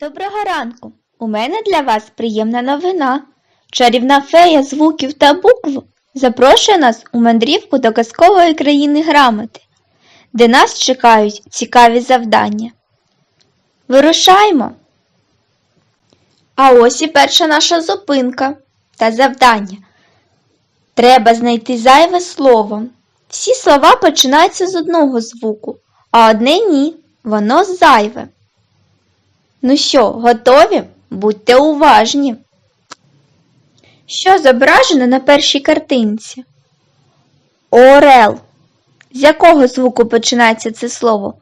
Доброго ранку! У мене для вас приємна новина. Чарівна фея звуків та букв запрошує нас у мандрівку до казкової країни грамоти, де нас чекають цікаві завдання. Вирушаймо! А ось і перша наша зупинка та завдання. Треба знайти зайве слово. Всі слова починаються з одного звуку, а одне ні, воно зайве. Ну що, готові? Будьте уважні. Що зображено на першій картинці? Орел. З якого звуку починається це слово?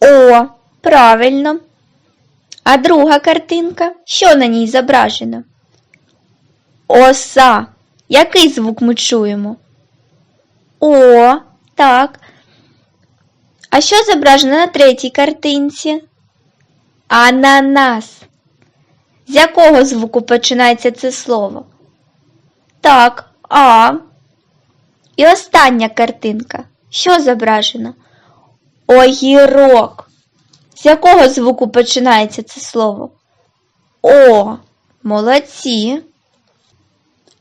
О, правильно. А друга картинка? Що на ній зображено? Оса. Який звук ми чуємо? О, так. А що зображено на третій картинці? Ананас. З якого звуку починається це слово? Так, А. І остання картинка. Що зображено? Огірок. З якого звуку починається це слово? О. Молодці.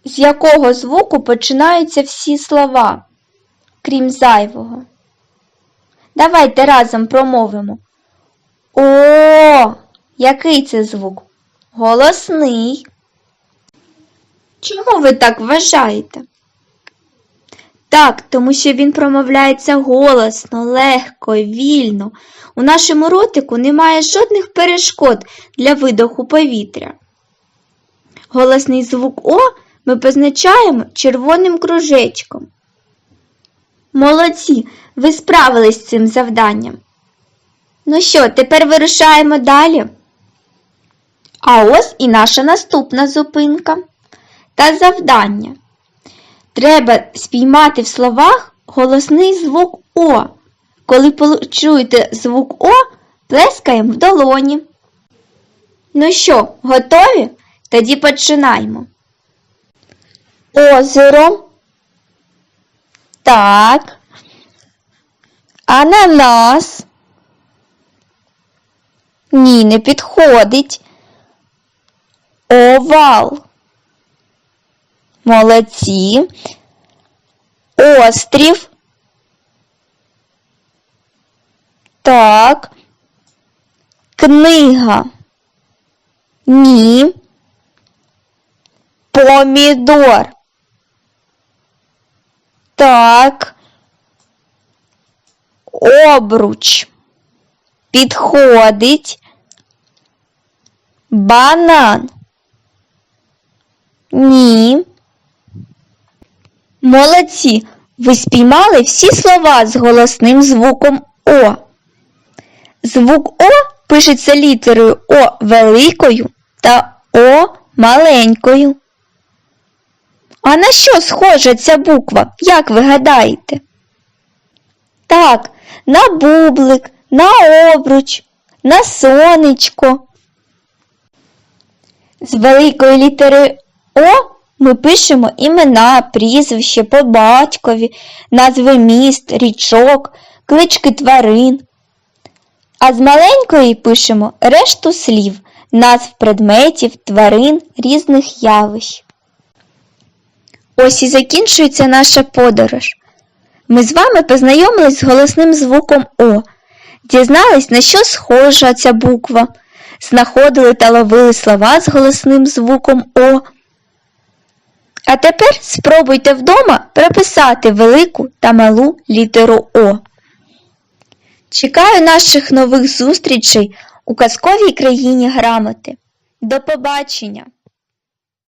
З якого звуку починаються всі слова, крім зайвого? Давайте разом промовимо. О, який це звук? Голосний. Чому ви так вважаєте? Так, тому що він промовляється голосно, легко, вільно. У нашому ротику немає жодних перешкод для видоху повітря. Голосний звук О ми позначаємо червоним кружечком. Молодці, ви справились з цим завданням. Ну що, тепер вирушаємо далі. А ось і наша наступна зупинка та завдання. Треба спіймати в словах голосний звук О. Коли почуєте звук О, плескаємо в долоні. Ну що, готові? Тоді починаємо. Озеро. Так. Ананас. Ні, не підходить. Овал. Молодці. Острів. Так. Книга. Ні. Помідор. Так. Обруч. Підходить. Банан. Ні. Молодці. Ви спіймали всі слова з голосним звуком О. Звук О пишеться літерою О великою та О маленькою. А на що схожа ця буква, як ви гадаєте? Так, на бублик, на обруч, на сонечко. З великої літери О ми пишемо імена, прізвище по батькові, назви міст, річок, клички тварин. А з маленької пишемо решту слів, назв предметів, тварин, різних явищ. Ось і закінчується наша подорож. Ми з вами познайомились з голосним звуком О, дізнались, на що схожа ця буква, знаходили та ловили слова з голосним звуком О. А тепер спробуйте вдома прописати велику та малу літеру О. Чекаю наших нових зустрічей у казковій країні грамоти. До побачення!